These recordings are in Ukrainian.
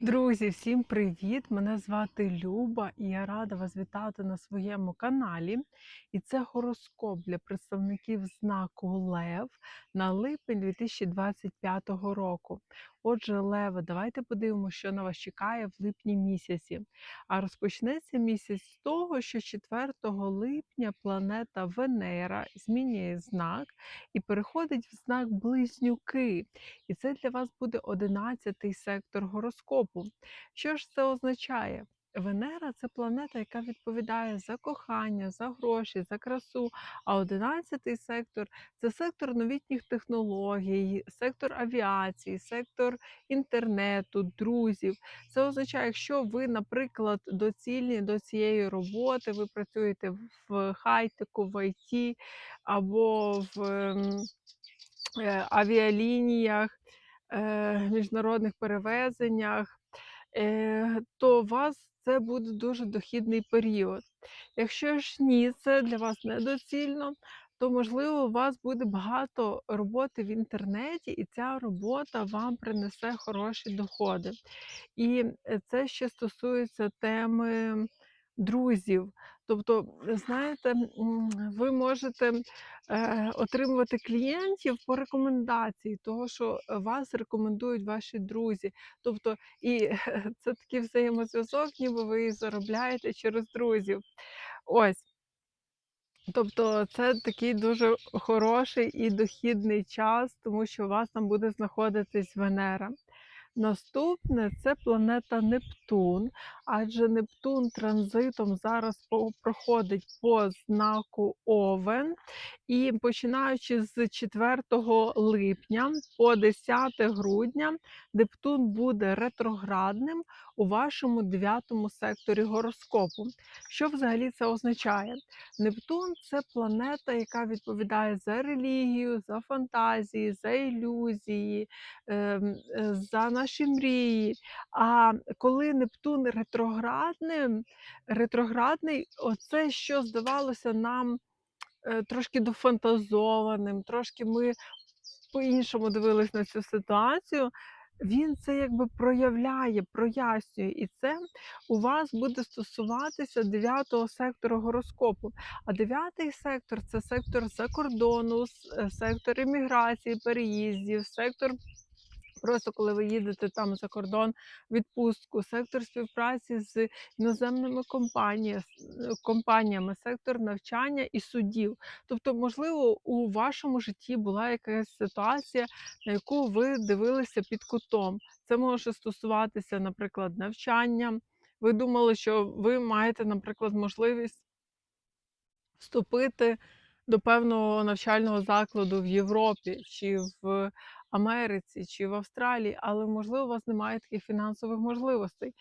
Друзі, всім привіт! Мене звати Люба і я рада вас вітати на своєму каналі. І це гороскоп для представників знаку Лев на липень 2025 року. Отже, Леви, давайте подивимося, що на вас чекає в липні місяці. А розпочнеться місяць з того, що 4 липня планета Венера змінює знак і переходить в знак Близнюки. І це для вас буде 11-й сектор гороскопу. Що ж це означає? Венера це планета, яка відповідає за кохання, за гроші, за красу. А 11-й сектор це сектор новітніх технологій, сектор авіації, сектор інтернету, друзів. Це означає, якщо ви, наприклад, доцільні до цієї роботи, ви працюєте в хай-теку, в ІТ або в ем, е, авіалініях, міжнародних перевезеннях, е, то у вас це буде дуже дохідний період. Якщо ж ні, це для вас недоцільно, то можливо у вас буде багато роботи в інтернеті, і ця робота вам принесе хороші доходи. І е, це ще стосується теми друзів. Тобто, знаєте, ви можете е, отримувати клієнтів по рекомендації, того, що вас рекомендують ваші друзі. Тобто, і це такий взаємозв'язок, ніби ви заробляєте через друзів. Ось. Тобто це такий дуже хороший і дохідний час, тому що у вас там буде знаходитись Венера. Наступне це планета Нептун, адже Нептун транзитом зараз проходить по знаку Овен. І починаючи з 4 липня по 10 грудня, Нептун буде ретроградним у вашому 9 секторі гороскопу. Що взагалі це означає? Нептун це планета, яка відповідає за релігію, за фантазії, за ілюзії, ем, е, за наші мрії. А коли Нептун ретроградним, ретроградний, оце, що здавалося нам е, трошки дофантазованим, трошки ми по-іншому дивились на цю ситуацію. Він це якби проявляє, прояснює, і це у вас буде стосуватися дев'ятого сектору гороскопу. А дев'ятий сектор це сектор закордону, е, сектор імміграції, переїздів, сектор Просто коли ви їдете там за кордон відпустку, сектор співпраці з іноземними е, компаніями, сектор навчання і судів. Тобто, можливо, у вашому житті була якась ситуація, на яку ви дивилися під кутом. Це може стосуватися, наприклад, навчання. Ви думали, що ви маєте, наприклад, можливість вступити до певного навчального закладу в Європі чи в Америці, чи в Австралії, але, можливо, у вас немає таких фінансових можливостей.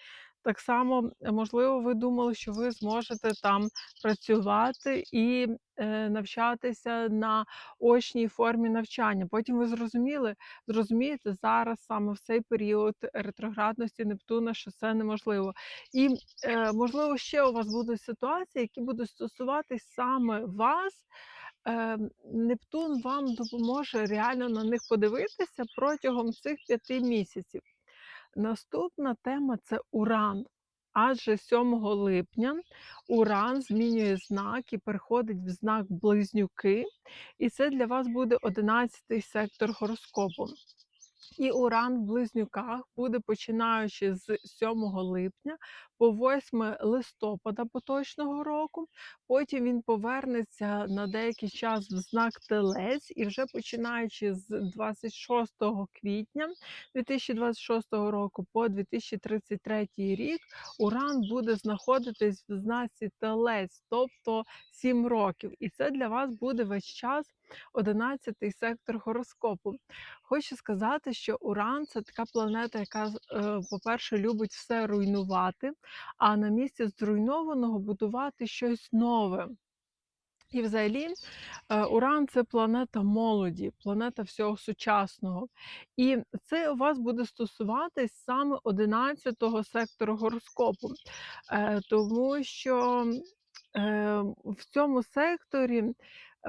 Так само, е, можливо, ви думали, що ви зможете там працювати і е, навчатися на очній формі навчання. Потім ви зрозуміли, зрозумієте зараз саме в цей період ретроградності Нептуна, що це неможливо. І Е, можливо, ще у вас будуть ситуації, які будуть стосуватись саме вас. Ем, Нептун вам допоможе реально на них подивитися протягом цих п'яти місяців. Наступна тема це Уран. Адже 7 липня Уран змінює знак і переходить в знак Близнюки, і це для вас буде 11-й сектор гороскопу. І Уран в близнюках буде починаючи з 7 липня по 8 листопада поточного року. Потім він повернеться на деякий час в знак Телець, і вже починаючи з 26 квітня 2026 року по 2033 рік Уран буде знаходитись в знаці Телець, тобто 7 років. І це для вас буде весь час 11 сектор гороскопу. Хочу сказати, що Уран це така планета, яка, е, по-перше, любить все руйнувати, а на місці зруйнованого будувати щось нове. І взагалі е, Уран це планета молоді, планета всього сучасного. І це у вас буде стосуватись саме 11-го сектору гороскопу, Е, тому що в цьому секторі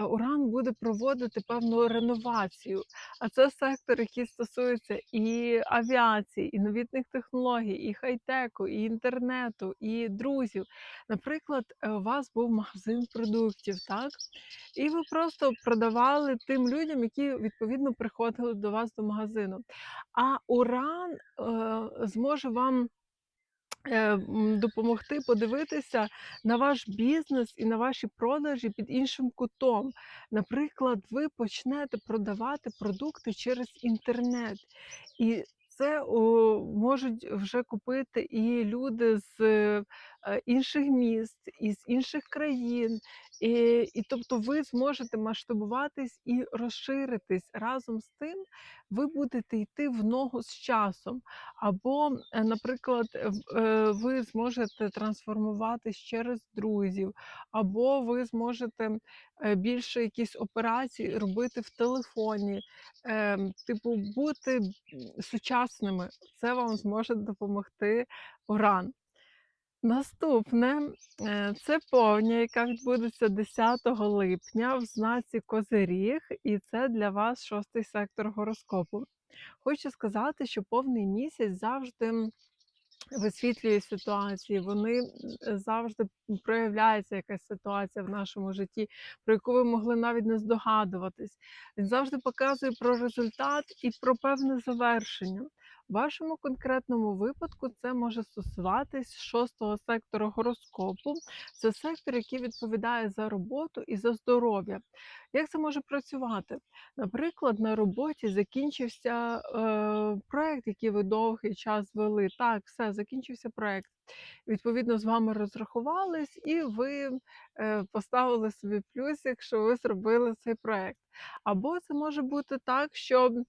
Уран буде проводити певну реновацію. А це сектор, який стосується і авіації, і новітних технологій, і хай-теку, і інтернету, і друзів. Наприклад, е, у вас був магазин продуктів, так? І ви просто продавали тим людям, які відповідно приходили до вас до магазину. А Уран е, зможе вам е, допомогти подивитися на ваш бізнес і на ваші продажі під іншим кутом. Наприклад, ви почнете продавати продукти через інтернет. І це о, можуть вже купити і люди з е, інших міст, із інших країн. І, і тобто ви зможете масштабуватись і розширитись разом з тим, ви будете йти в ногу з часом. Або, е, наприклад, е, ви зможете трансформуватись через друзів, або ви зможете е, більше якісь операції робити в телефоні. Ем, Типу, бути м, сучасними. Це вам зможе допомогти Уран. Наступне е, це повня, яка відбудеться 10 липня в знаці Козиріг, і це для вас шостий сектор гороскопу. Хочу сказати, що повний місяць завжди висвітлює ситуації, вони завжди проявляється якась ситуація в нашому житті, про яку ви могли навіть не здогадуватись. Він завжди показує про результат і про певне завершення. В вашому конкретному випадку це може стосуватись шостого сектору гороскопу. Це сектор, який відповідає за роботу і за здоров'я. Як це може працювати? Наприклад, на роботі закінчився е, проект, який ви довгий час вели. Так, все, закінчився проект. Відповідно, з вами розрахувались, і ви е, поставили собі плюсик, що ви зробили цей проект. Або це може бути так, що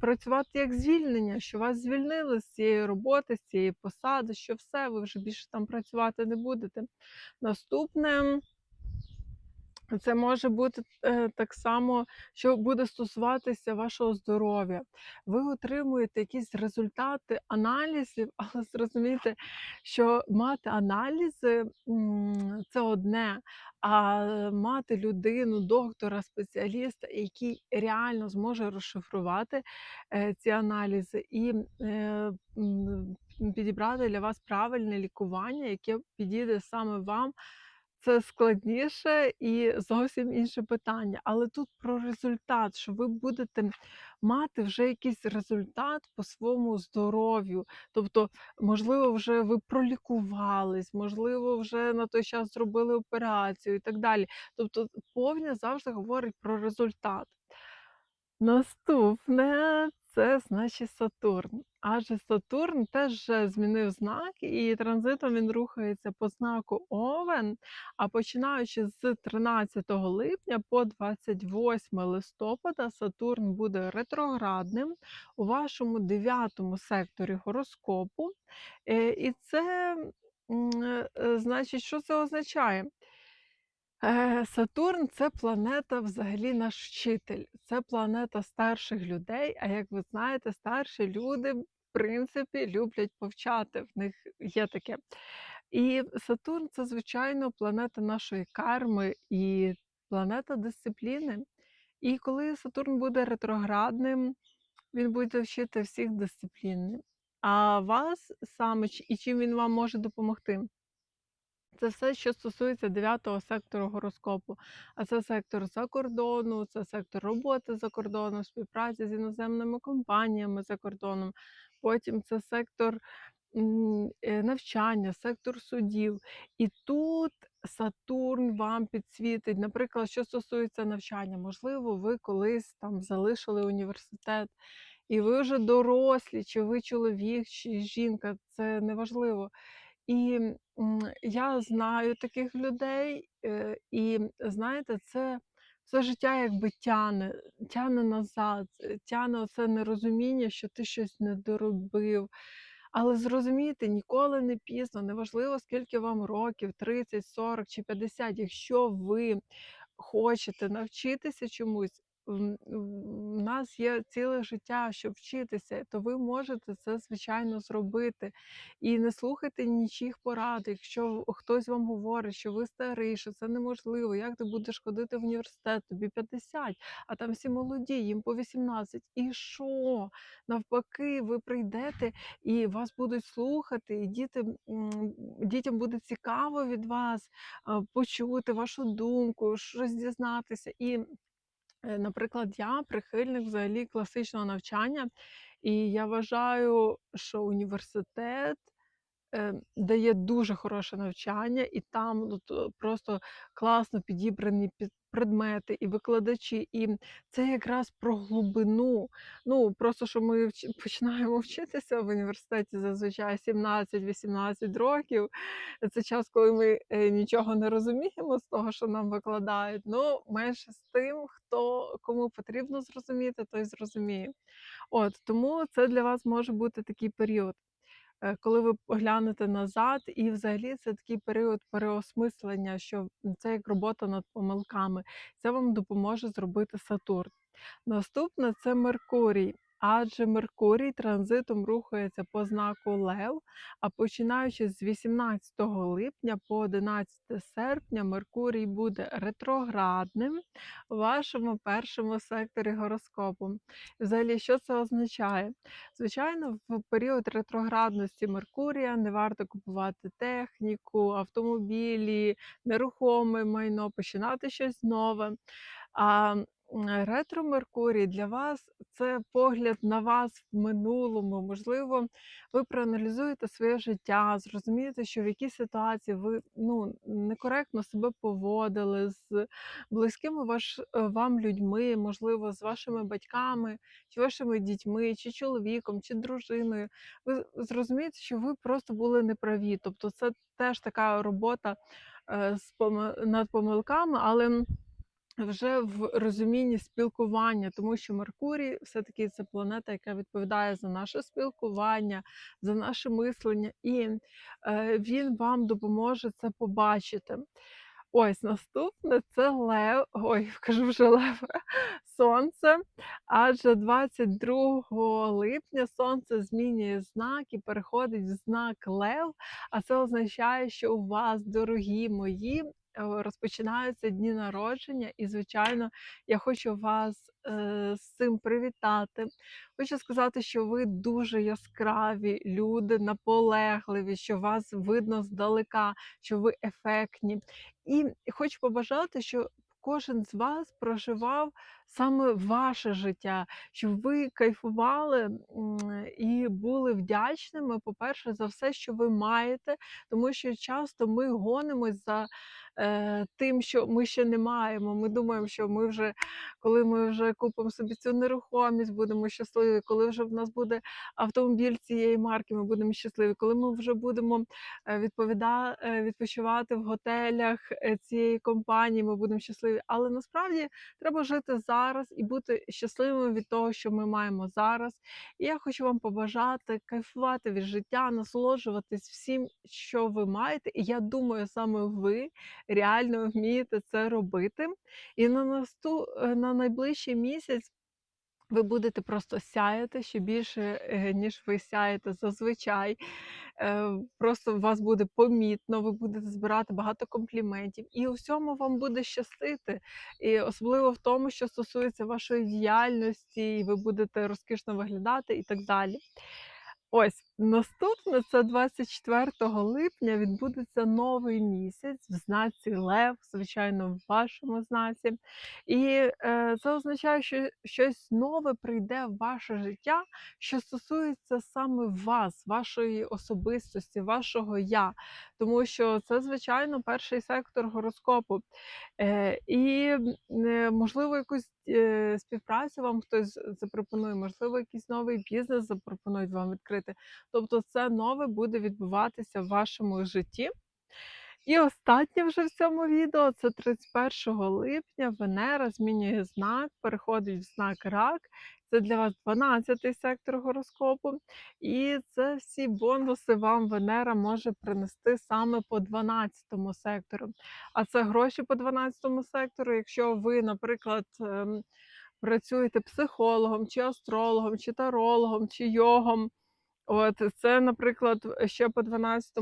працювати як звільнення, що вас звільнили з цієї роботи, з цієї посади, що все, ви вже більше там працювати не будете. Наступне. Це може бути е, так само, що буде стосуватися вашого здоров'я. Ви отримуєте якісь результати аналізів, але зрозумійте, що мати аналізи це одне, а мати людину, доктора, спеціаліста, який реально зможе розшифрувати е, ці аналізи і е, підібрати для вас правильне лікування, яке підійде саме вам. Це складніше і зовсім інше питання. Але тут про результат, що ви будете мати вже якийсь результат по своєму здоров'ю. Тобто, можливо, вже ви пролікувались, можливо, вже на той час зробили операцію і так далі. Тобто, повня завжди говорить про результат. Наступне це значить Сатурн. Адже Сатурн теж змінив знак, і транзитом він рухається по знаку Овен. А починаючи з 13 липня по 28 листопада, Сатурн буде ретроградним у вашому дев'ятому секторі гороскопу. Е, І це е, е, значить, що це означає? Е, Сатурн це планета взагалі наш вчитель. Це планета старших людей. А як ви знаєте, старші люди, в принципі, люблять повчати. В них є таке. І Сатурн це, звичайно, планета нашої карми і планета дисципліни. І коли Сатурн буде ретроградним, він буде вчити всіх дисципліни. А вас саме і чим він вам може допомогти? Це все, що стосується дев'ятого сектору гороскопу. А це сектор за кордону, це сектор роботи за кордоном, співпраці з іноземними компаніями за кордоном. Потім це сектор е, навчання, сектор судів. І тут Сатурн вам підсвітить. Наприклад, що стосується навчання, можливо, ви колись там залишили університет, і ви вже дорослі, чи ви чоловік, чи жінка, це неважливо. І я знаю таких людей, е, і знаєте, це все життя якби тяне, тяне назад, е, тяне оце нерозуміння, що ти щось не доробив. Але зрозумійте, ніколи не пізно, неважливо, скільки вам років, 30, 40 чи 50, якщо ви хочете навчитися чомусь, в нас є ціле життя, щоб вчитися, то ви можете це, звичайно, зробити. І не слухайте нічиїх порад. Якщо хтось вам говорить, що ви старий, що це неможливо, як ти будеш ходити в університет, тобі 50, а там всі молоді, їм по 18. І що? Навпаки, ви прийдете і вас будуть слухати, і діти, дітям буде цікаво від вас почути вашу думку, щось дізнатися. І Наприклад, я прихильник взагалі класичного навчання, і я вважаю, що університет е, дає дуже хороше навчання, і там ну, просто класно підібрані під предмети і викладачі. І це якраз про глибину. Ну просто що ми починаємо вчитися в університеті зазвичай 17-18 років. Це час, коли ми е, нічого не розуміємо з того, що нам викладають. Ну, менше з тим, хто кому потрібно зрозуміти, той зрозуміє. От тому це для вас може бути такий період. Е, коли ви поглянете назад, і взагалі це такий період переосмислення, що це як робота над помилками. Це вам допоможе зробити Сатурн. Наступне це Меркурій. Адже Меркурій транзитом рухається по знаку Лев, а починаючи з 18 липня по 11 серпня, Меркурій буде ретроградним у вашому першому секторі гороскопу. Взагалі, що це означає? Звичайно, в період ретроградності Меркурія не варто купувати техніку, автомобілі, нерухоме майно, починати щось нове. М, ретро Меркурій для вас це погляд на вас в минулому. Можливо, ви проаналізуєте своє життя, зрозумієте, що в якій ситуації ви ну, некоректно себе поводили з близькими ваш, е, вам людьми, можливо, з вашими батьками, чи вашими дітьми, чи чоловіком, чи дружиною. Ви зрозумієте, що ви просто були неправі. Тобто, це теж така робота е, над помилками, але вже в розумінні спілкування, тому що Меркурій все-таки це планета, яка відповідає за наше спілкування, за наше мислення, і е, він вам допоможе це побачити. Ось наступне це Лев. Ой, кажу вже Лев, Сонце. Адже 22 липня сонце змінює знак і переходить в знак Лев. А це означає, що у вас, дорогі мої, розпочинаються дні народження. І, звичайно, я хочу вас е, з цим привітати. Хочу сказати, що ви дуже яскраві люди, наполегливі, що вас видно здалека, що ви ефектні. І хочу побажати, що кожен з вас проживав саме ваше життя, щоб ви кайфували і були вдячними, по-перше, за все, що ви маєте, тому що часто ми гонимось за тим, що ми ще не маємо. Ми думаємо, що ми вже, коли ми вже купимо собі цю нерухомість, будемо щасливі, коли вже в нас буде автомобіль цієї марки, ми будемо щасливі, коли ми вже будемо е, відповіда... е, відпочивати в готелях е, цієї компанії, ми будемо щасливі. Але насправді треба жити зараз і бути щасливими від того, що ми маємо зараз. І я хочу вам побажати кайфувати від життя, насолоджуватись всім, що ви маєте. І я думаю, саме ви реально вмієте це робити. І на насту... е, на найближчий місяць. Ви будете просто сяяти ще більше, е, ніж ви сяєте зазвичай. Е, Просто вас буде помітно, ви будете збирати багато компліментів, і у всьому вам буде щастити. І особливо в тому, що стосується вашої діяльності, і ви будете розкішно виглядати і так далі. Ось наступне це 24 липня відбудеться новий місяць в знаці Лев, звичайно, в вашому знаці. І е, це означає, що щось нове прийде в ваше життя, що стосується саме вас, вашої особистості, вашого я. Тому що це, звичайно, перший сектор гороскопу. Е, і е, можливо, якусь е, співпрацю вам хтось запропонує, можливо, якийсь новий бізнес запропонують вам відкрити. Тобто, це нове буде відбуватися в вашому житті. І останнє вже в цьому відео це 31 липня Венера змінює знак, переходить в знак рак. Це для вас 12-й сектор гороскопу. І це всі бонуси вам Венера може принести саме по 12 сектору. А це гроші по 12 сектору. Якщо ви, наприклад, ем, працюєте психологом, чи астрологом, чи тарологом, чи йогом. От це, наприклад, ще по 12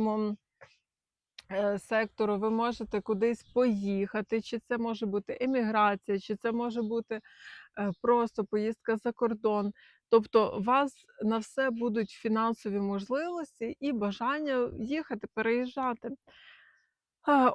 е, сектору ви можете кудись поїхати, чи це може бути еміграція, чи це може бути е, просто поїздка за кордон. Тобто, у вас на все будуть фінансові можливості і бажання їхати, переїжджати.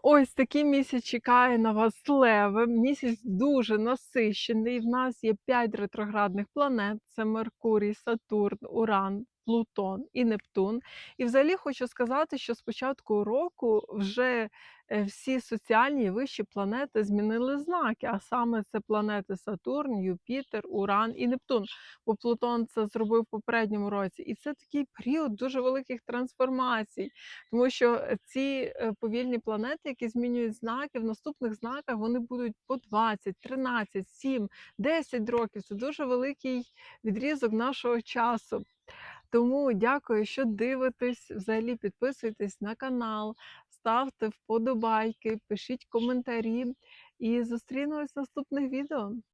Ось такий місяць чекає на вас леви. Місяць дуже насищений. В нас є 5 ретроградних планет: це Меркурій, Сатурн, Уран, Плутон і Нептун. І взагалі хочу сказати, що з початку року вже е, всі соціальні вищі планети змінили знаки, а саме це планети Сатурн, Юпітер, Уран і Нептун. Бо Плутон це зробив в попередньому році. І це такий період дуже великих трансформацій. Тому що е, ці е, повільні планети, які змінюють знаки, в наступних знаках вони будуть по 20, 13, 7, 10 років. Це дуже великий відрізок нашого часу. Тому дякую, що дивитесь. Взагалі підписуйтесь на канал, ставте вподобайки, пишіть коментарі і зустрінемось в наступних відео.